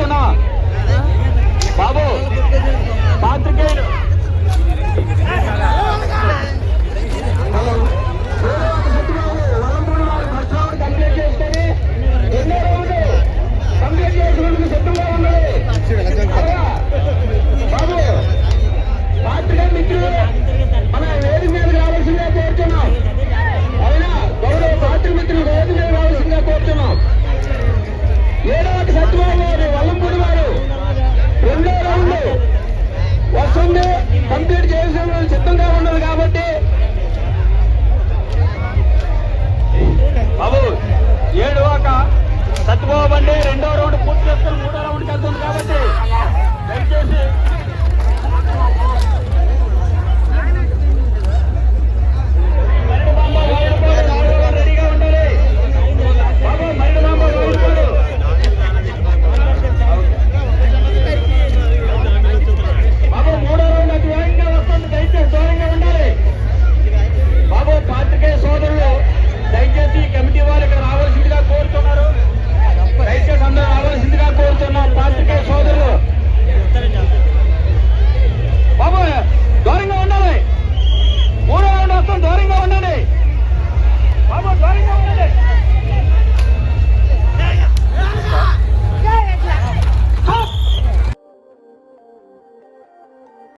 చెప్తున్నా బాబు పాత్రికేయులు